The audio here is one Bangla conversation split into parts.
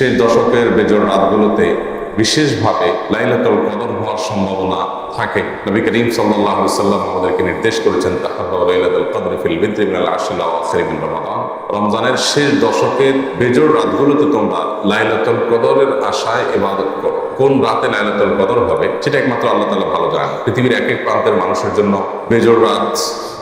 সেই দশকের বেজর রাতগুলোতে বিশেষভাবে লাইলাতুল কদর হওয়ার সম্ভাবনা থাকে। নবী করিম আলাইহি সাল্লাম আমাদেরকে নির্দেশ করেছেন লাইলাতুল কদর ফিল বিদ্রি মিনাল আশিল ওয়া আখিরি মিন রমাদান। রমজানের শেষ দশকের বেজর রাতগুলোতে তোমরা লাইলাতুল কদরের আশায় ইবাদত করো। কোন রাতে লাইলাতুল কদর হবে সেটা একমাত্র আল্লাহ তাআলা ভালো জানেন। পৃথিবীর এক এক প্রান্তের মানুষের জন্য বেজর রাত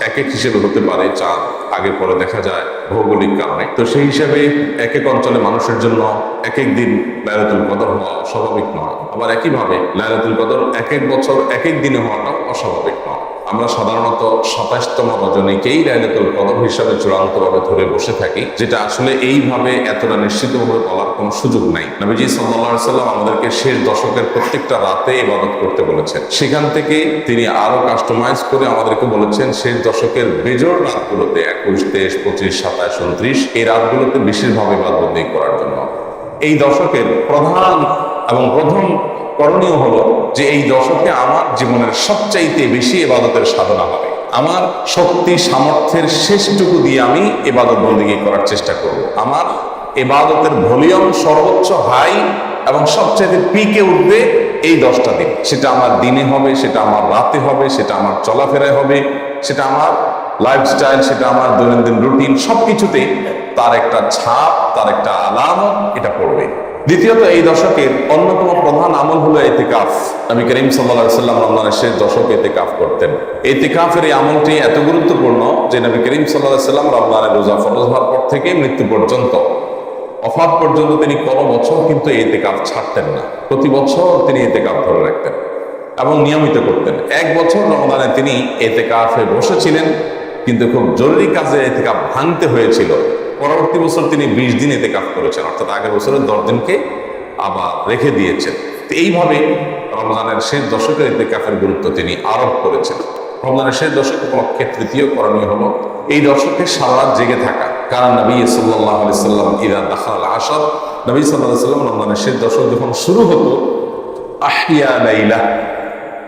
এক এক হিসেবে হতে পারে চাঁদ। আগে পরে দেখা যায় ভৌগোলিক কারণে। তো সেই হিসাবে এক এক অঞ্চলে মানুষের জন্য এক এক দিন লাইলাতুল কদর হওয়া অস্বাভাবিক নয়। আবার একইভাবে লাইলাতুল কদর এক এক বছর এক এক দিনে হওয়াটাও অস্বাভাবিক নয়। আমরা সাধারণত সাতাশতম রজনীকেই লাইলাতুল কদর হিসাবে চূড়ান্তভাবে ধরে বসে থাকি, যেটা আসলে এইভাবে এতটা নিশ্চিতভাবে বলার কোনো সুযোগ নাই। নবীজি সাল্লাল্লাহু সাল্লাম আমাদেরকে শেষ দশকের প্রত্যেকটা রাতে ইবাদত করতে বলেছেন। সেখান থেকে তিনি আরও কাস্টমাইজ করে আমাদেরকে বলেছেন, শেষ দশকের বেজর রাতগুলোতে একুশ, তেইশ, পঁচিশ, সাতাশ উনত্রিশ এই রাতগুলোতে বিশেষভাবে ইবাদতবন্দি করার জন্য। এই দশকের প্রধান এবং প্রথম করণীয় হলো যে এই দশকে আমার জীবনের সবচাইতে বেশি এবাদতের সাধনা হবে। আমার শক্তি, সামর্থ্যের শেষটুকু দিয়ে আমি এবাদত বন্দিগি করার চেষ্টা করব। আমার এবাদতের ভলিউম সর্বোচ্চ হাই এবং সবচাইতে পিকে উঠবে এই দশটা দিন। সেটা আমার দিনে হবে, সেটা আমার রাতে হবে, সেটা আমার চলাফেরায় হবে, সেটা আমার লাইফস্টাইল সেটা আমার দৈনন্দিন রুটিন সবকিছুতে তার একটা ছাপ, তার একটা আলামত এটা পড়বে। দ্বিতীয়ত, এই দশকের অন্যতম হলো এতেকাফ। আমি করিম সাল্লা সাল্লাম রমজানের শেষ দশকে এতেকাফ করতেন। এতেকাফের এই আমলটি এত গুরুত্বপূর্ণ যে নবী করিম সাল্লাহ সাল্লাম রমজানের রোজা ফরজ হওয়ার পর থেকে মৃত্যু পর্যন্ত, অফাত পর্যন্ত তিনি কোনো বছর কিন্তু এতেকাফ ছাড়তেন না। প্রতি বছর তিনি এতেকাফ ধরে রাখতেন এবং নিয়মিত করতেন। এক বছর রমজানে তিনি এতেকাফে বসেছিলেন, কিন্তু খুব জরুরি কাজে এতেকাফ ভাঙতে হয়েছিল। পরবর্তী বছর তিনি বিশ দিন এতেকাফ করেছেন, অর্থাৎ আগের বছরের দশ দিনকে আবার রেখে দিয়েছেন। এইভাবে রমজানের শেষ দশকের এতেকাফের গুরুত্ব তিনি আরোপ করেছেন। রমজানের শেষ দশক উপলক্ষে তৃতীয় করণীয় হলো এই দশকে সারা জেগে থাকা। কারণ নবী সাল্লাহ সাল্লাম ইরা দাখাল আসাদ নবী সাল্লাহ সাল্লাম রমজানের শেষ দশক যখন শুরু হতো আহিয়া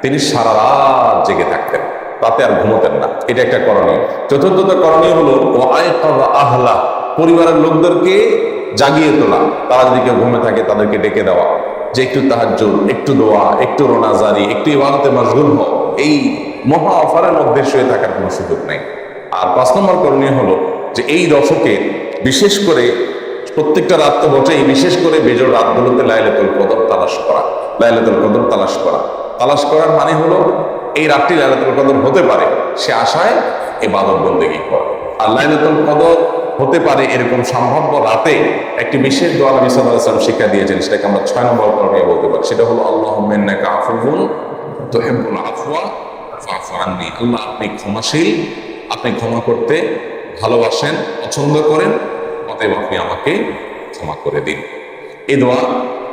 তিনি সারা রাত জেগে থাকতেন। রাতে আর ঘুমোতেন না। এটা একটা করণীয়। চতুর্থত করণীয় হলো আহলা, পরিবারের লোকদেরকে জাগিয়ে তোলা। তারা যদি কেউ ঘুমে থাকে, তাদেরকে ডেকে দেওয়া। যে একটু তাহাজ্জুদ, একটু দোয়া, একটু রোনাজারি একটু ইবাদতে মশগুল হও, এই মহা অফারের মধ্যে শুয়ে থাকার কোনো সুযোগ নেই। আর পাঁচ নম্বর করণীয় হলো যে এই দশকে বিশেষ করে প্রত্যেকটা রাত তো বটেই, বিশেষ করে বেজর রাতগুলোতে লাইলাতুল কদর তালাশ করা, লাইলাতুল কদর তালাশ করা। তালাশ করার মানে হলো এই রাতটি লাইলাতুল কদর হতে পারে, সে আশায় এবাদত বন্দেগী করে। আর লাইলাতুল কদর হতে পারে এরকম সম্ভাব্য রাতে একটি বিশেষ দোয়া নবী সাল্লাল্লাহু আলাইহি শিক্ষা দিয়েছেন, সেটাকে আমরা ছয় নম্বর করণীয় বলতে পারি। সেটা হলো, আল্লাহুম্মা ইন্নাকা আফুউন তুহিব্বুল আফওয়া ফাফু আননি। আল্লাহ, আপনি ক্ষমাশীল, আপনি ক্ষমা করতে ভালোবাসেন, পছন্দ করেন, অতএব আপনি আমাকে ক্ষমা করে দিন। এই দোয়া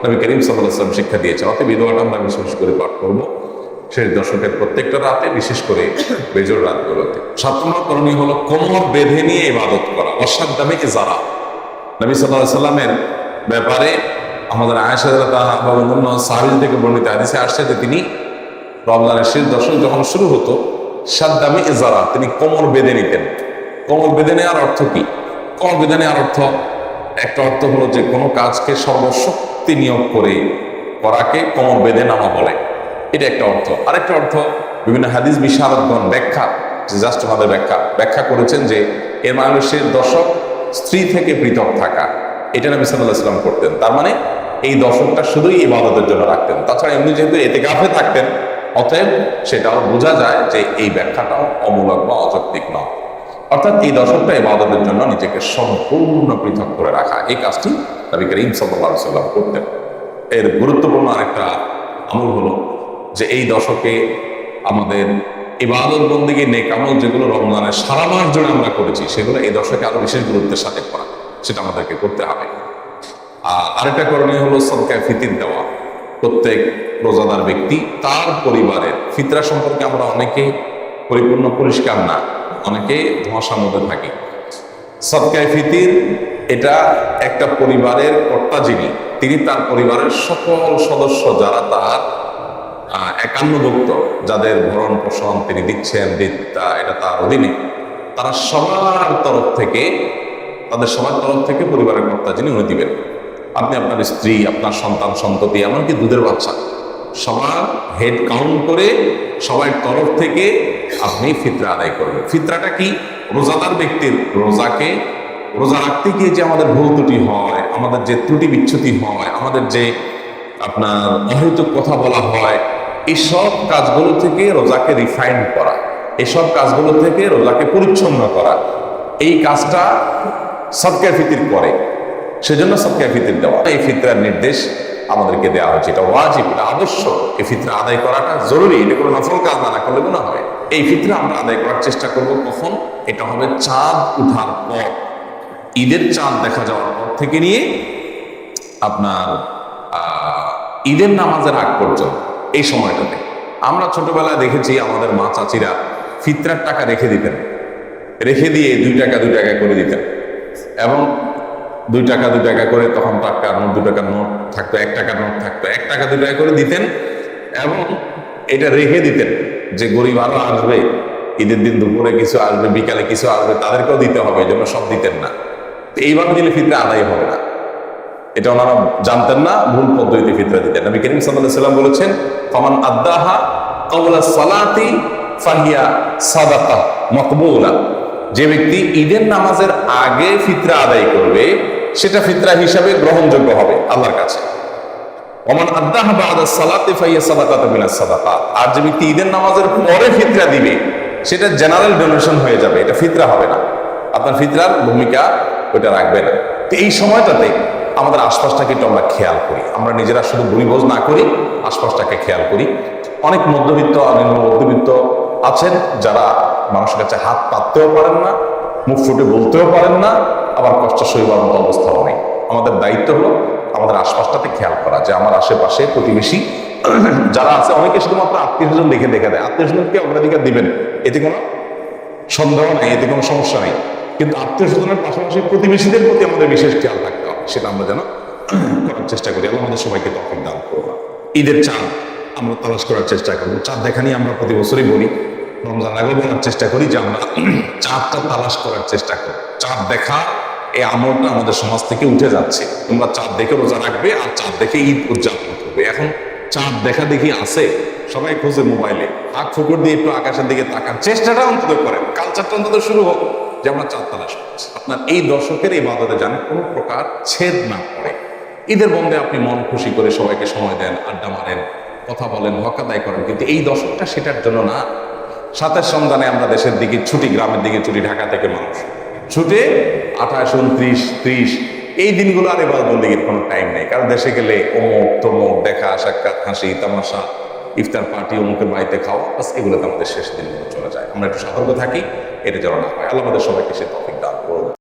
নবী করিম সাল্লাহ সাল্লাম শিক্ষা দিয়েছেন। অতএব এই দোয়াটা আমরা বিশেষ করে পাঠ করব। শেষ দশকের প্রত্যেকটা রাতে, বিশেষ করে বেজর রাতগুলোতে। সাত নম্বর করণীয় হলো কোমর বেঁধে নিয়ে ইবাদত করা অসাদ দামে যারা। নবী সাল্লাহ সাল্লামের ব্যাপারে আমাদের আয়সা বা অন্যান্য থেকে বর্ণিত হাদিসে আসছে যে তিনি রমজানের শেষ দশক যখন শুরু হতো, সাদ্দামি এজারা তিনি কোমর বেঁধে নিতেন। কোমর বেঁধে নেওয়ার অর্থ কি? কোমর বেঁধে নেওয়ার অর্থ, একটা অর্থ হলো যে কোনো কাজকে সর্বশক্তি নিয়োগ করে করাকে কোমর বেঁধে নামা বলে। এটা একটা অর্থ। আরেকটা অর্থ, বিভিন্ন হাদিস বিশারদগণ ব্যাখ্যা জাস্ট আমাদের ব্যাখ্যা ব্যাখ্যা করেছেন যে এর মানুষের দশক স্ত্রী থেকে পৃথক থাকা। এটা নবী সাল্লাহ ইসলাম করতেন। তার মানে এই দশকটা শুধুই ইবাদতের জন্য রাখতেন। তাছাড়া এমনি যেহেতু এতে গাফে থাকতেন, অতএব সেটাও বোঝা যায় যে এই ব্যাখ্যাটাও অমূলক বা অযৌক্তিক নয়। অর্থাৎ এই দশকটা ইবাদতের জন্য নিজেকে সম্পূর্ণ পৃথক করে রাখা। এই কাজটি নবী করিম সাল্লাহ সাল্লাম করতেন। এর গুরুত্বপূর্ণ আরেকটা আমল হলো যে এই দশকে আমাদের ইবাদত বন্দিকে নেক আমল যেগুলো রমজানের সারা মাস জুড়ে আমরা করেছি, সেগুলো এই দশকে আরও বিশেষ গুরুত্বের সাথে করা, সেটা আমাদেরকে করতে হবে। আর আরেকটা করণীয় হলো সদকায় ফিতির দেওয়া। প্রত্যেক রোজাদার ব্যক্তি তার পরিবারের ফিতরা সম্পর্কে আমরা অনেকে পরিপূর্ণ পরিষ্কার না, অনেকে ধোঁয়াশার মধ্যে থাকি। সদকায় ফিতির এটা একটা পরিবারের কর্তা যিনি, তিনি তার পরিবারের সকল সদস্য যারা তার একান্নভুক্ত যাদের ভরণ পোষণ তিনি দিচ্ছেন দিত্যা এটা তার অধীনে। তারা সবার তরফ থেকে, তাদের সবার তরফ থেকে পরিবারের কর্তা যিনি উনি দিবেন। আপনি আপনার স্ত্রী, আপনার সন্তান, সন্ততি, এমনকি দুধের বাচ্চা, সবার হেড কাউন্ট করে সবার তরফ থেকে আপনি ফিতরা আদায় করবেন। ফিতরাটা কি? রোজাদার ব্যক্তির রোজাকে, রোজা রাখতে গিয়ে যে আমাদের ভুল ত্রুটি হয়, আমাদের যে ত্রুটি বিচ্ছুতি হয়, আমাদের যে আপনার অহেতুক কথা বলা হয় এইসব কাজগুলো থেকে রোজাকে রিফাইন করা, এসব কাজগুলো থেকে রোজাকে পরিচ্ছন্ন করা, এই কাজটা সবকে ফিতির করে, সেজন্য সবকে ফিতির দেওয়া। এই ফিতরার নির্দেশ আমাদেরকে দেওয়া হয়েছে। এটা ওয়াজিব, এটা আবশ্যক। এই ফিতরা আদায় করাটা জরুরি। এটা কোনো নফল কাজ না করলে গুণা হবে এই ফিতরা আমরা আদায় করার চেষ্টা করব কখন? এটা হবে চাঁদ উঠার পর। ঈদের চাঁদ দেখা যাওয়ার পর থেকে নিয়ে আপনার ঈদের নামাজের আগ পর্যন্ত। এই সময়টাতে। আমরা ছোটবেলায় দেখেছি আমাদের মা চাচিরা ফিতরার টাকা রেখে দিতেন। রেখে দিয়ে দুই টাকা দুই টাকা করে দিতেন। এবং দুই টাকা দুই টাকা করে তখন টাকা নোট দু টাকার নোট থাকতো, এক টাকার নোট থাকতো, এক টাকা, দুই টাকা করে দিতেন এবং এটা রেখে দিতেন যে গরিব আরও আসবে, ঈদের দিন দুপুরে কিছু আসবে, বিকালে কিছু আসবে, তাদেরকেও দিতে হবে, এই জন্য সব দিতেন না। এইভাবে দিলে ফিতরা আদায় হবে না। এটা ওনারা জানতেন না, ভুল পদ্ধতিতে ফিতরা দিতেন। নবী করিম সাল্লাল্লাহু সাল্লাম বলেছেন, ফামান আদ্দাহা ক্বাবলা সালাতি ফাহিয়া সাদাকা মাকবুলা। যে ব্যক্তি ঈদের নামাজের আগে ফিতরা আদায় করবে, সেটা ফিতরা হিসাবে গ্রহণযোগ্য হবে আল্লাহর কাছে। ওমান আদ্দাহা বাদা সালাতি ফাহিয়া সাদাকাতু মিনাস সাদাকাত। আর যে ব্যক্তি ঈদের নামাজের পরে ফিতরা দিবে, সেটা জেনারেল ডোনেশন হয়ে যাবে, এটা ফিতরা হবে না। আপনার ফিতরার ভূমিকা ওটা রাখবে না। তো এই সময়টাতে আমাদের আশপাশটাকে একটু আমরা খেয়াল করি। আমরা নিজেরা শুধু ভুরিভোজ না করি, আশপাশটাকে খেয়াল করি। অনেক মধ্যবিত্ত অনিম্ন মধ্যবিত্ত আছেন যারা মানুষের কাছে হাত পাততেও পারেন না, মুখ ফুটে বলতেও পারেন না, আবার কষ্ট সইবার মতো অবস্থাও নেই। আমাদের দায়িত্ব হলো আমাদের আশপাশটাতে খেয়াল করা যে আমার আশেপাশে প্রতিবেশী যারা আছে, অনেকে শুধুমাত্র আত্মীয় স্বজন দেখে দেখে দেয়। আত্মীয় স্বজনকে অগ্রাধিকার দিবেন। এতে কোনো সন্দেহ নেই, এতে কোনো সমস্যা নেই। কিন্তু আত্মীয় স্বজনের পাশাপাশি প্রতিবেশীদের প্রতি আমাদের বিশেষ খেয়াল হবে। সেটা আমরা যেন করার চেষ্টা করি। আল্লাহ আমাদের সবাইকে তখন দান করব ঈদের চাঁদ আমরা তালাশ করার চেষ্টা করব। চাঁদ দেখা নিয়ে আমরা প্রতি বছরই বলি, রমজান আগে বলার চেষ্টা করি যে আমরা চাঁদটা তালাশ করার চেষ্টা করি। চাঁদ দেখা এই আমলটা আমাদের সমাজ থেকে উঠে যাচ্ছে। তোমরা চাঁদ দেখে রোজা রাখবে আর চাঁদ দেখে ঈদ উদযাপন করবে। এখন চাঁদ দেখা দেখি আছে, সবাই খোঁজে মোবাইলে। আখ ফুকুর দিয়ে একটু আকাশের দিকে তাকান। চেষ্টাটা অন্তত করেন। কালচারটা অন্তত শুরু হোক। আমরা চাঁদ করছি। আপনার এই দর্শকের এই বাদতে যেন কোনো প্রকার ছেদ না পড়ে। ঈদের বন্ধে আপনি মন খুশি করে সবাইকে সময় দেন, আড্ডা মারেন, কথা বলেন হক আদায় করেন। কিন্তু এই দশকটা সেটার জন্য না। সাতের সন্ধানে আমরা দেশের দিকে ছুটি, গ্রামের দিকে ছুটি, ঢাকা থেকে মানুষ। ছুটে আঠাশ, উনত্রিশ, ত্রিশ, এই দিনগুলো আর এবার বন্দিগির কোনো টাইম নেই। কারণ দেশে গেলে অমুক তমুক দেখা, সাক্ষাৎ, হাসি, তামাশা ইফতার পার্টি অমুকের বাড়িতে খাওয়া, বাস এগুলোতে আমাদের শেষ দিনগুলো চলে যায়। আমরা একটু সতর্ক থাকি, এটা যেন না হয়। আল্লাহ আমাদের সবাইকে সে তফিক দান করুন